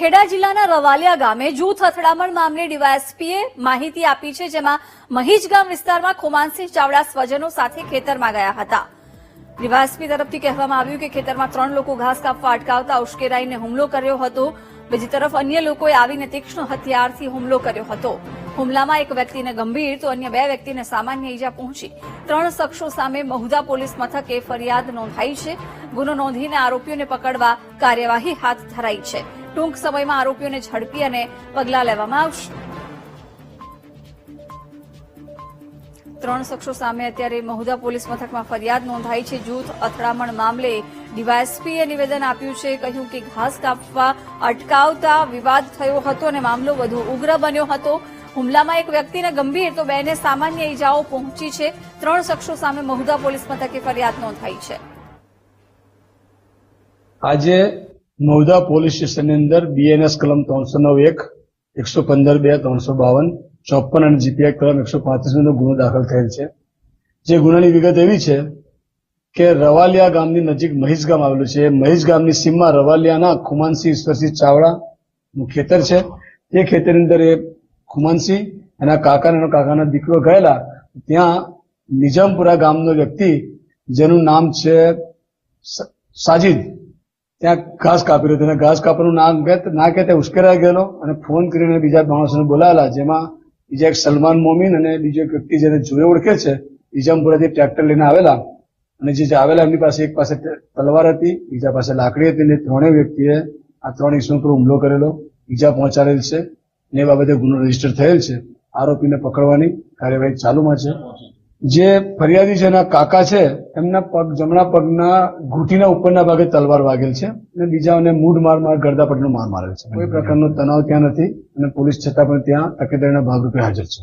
ખેડા જિલ્લાના રવાલિયા ગામે જૂથ અથડામણ મામલે ડીવાયએસપીએ માહિતી આપી છે, જેમાં મહીજ ગામ વિસ્તારમાં ખુમાનસિંહ ચાવડા સ્વજનો સાથે ખેતરમાં ગયા હતા. ડીવાયએસપી તરફથી કહેવામાં આવ્યું કે ખેતરમાં ત્રણ લોકો ઘાસ કાપવા અટકાવતા ઉશ્કેરાઈને હુમલો કર્યો હતો. બીજી તરફ અન્ય લોકોએ આવીને તીક્ષ્ણ હથિયારથી હુમલો કર્યો હતો. હુમલામાં એક વ્યક્તિને ગંભીર, તો અન્ય બે વ્યક્તિને સામાન્ય ઈજા પહોંચી. ત્રણ શખ્સો સામે મહુદા પોલીસ મથકે ફરિયાદ નોંધાઈ છે. ગુનો નોંધીને આરોપીઓને પકડવા કાર્યવાહી હાથ ધરાઈ છે. ટૂંક સમયમાં આરોપીઓને ઝડપી અને પગલાં લેવામાં આવશે. ત્રણ શખ્સો સામે અત્યારે મહુદા પોલીસ મથકમાં ફરિયાદ નોંધાઈ છે. જૂથ અથડામણ મામલે ડીવાયએસપીએ નિવેદન આપ્યું છે. કહ્યું કે ઘાસ કાપવા અટકાવતા વિવાદ થયો હતો અને મામલો વધુ ઉગ્ર બન્યો હતો. હુમલામાં એક વ્યક્તિને ગંભીર તો બેને સામાન્ય ઈજાઓ પહોંચી છે. ત્રણ શખ્સો સામે મહુદા પોલીસ મથકે ફરિયાદ નોંધાઈ છે. આજે મહુદા પોલીસ સ્ટેશનની અંદર બીએનએસ કલમ ત્રણસો નવ એક, એકસો પંદર બે, ત્રણસો બાવન ચોપન અને જીપીઆઈ કલમ એકસો પાંત્રીસનો ગુનો દાખલ થયેલ છે. જે ગુનાની વિગત એવી છે કે રવાલિયા ગામની નજીક મહીશ ગામ આવેલું છે. મહીશ ગામની સીમમાં રવાલિયાના ખુમાનસિંહ ઈશ્વરસિંહ ચાવડાનું ખેતર છે. એ ખેતરની અંદર એ ખુમાનસિંહ એના કાકા અને કાકાના દીકરો ગયેલા. ત્યાં નિજામપુરા ગામનો વ્યક્તિ, જેનું નામ છે સાજિદ ત્યાં ઘાસ કાપી રહ્યો હતો. ઘાસ કાપવાનું નામ કે- ના કે ત્યાં ઉશ્કેરાઈ ગયેલો અને ફોન કરીને બીજા માણસોને બોલાવેલા જેમાં બીજા એક સલમાન મોમીન અને બીજો એક વ્યક્તિ જેને જોઈ ઓળખે છે ઇજામપુરાથી ટ્રેક્ટર લઈને આવેલા. અને જે આવેલા, એમની પાસે એક પાસે તલવાર હતી, બીજા પાસે લાકડી હતી અને ત્રણેય વ્યક્તિએ આ ત્રણ ઈસમો પર હુમલો કરેલો. ઈજા પહોંચાડેલ છે ને બાબતે ગુનો રજિસ્ટર થયેલ છે. આરોપીને પકડવાની કાર્યવાહી ચાલુમાં છે. જે ફરિયાદી છે એના કાકા છે, એમના પગ, જમણા પગના ઘૂંટીના ઉપરના ભાગે તલવાર વાગેલ છે અને બીજાઓને મૂઢ માર માર ગરદા પટનો માર મારેલ છે. કોઈ પ્રકારનો તણાવ ત્યાં નથી અને પોલીસ છતાં પણ ત્યાં તકેદારીના ભાગરૂપે હાજર છે.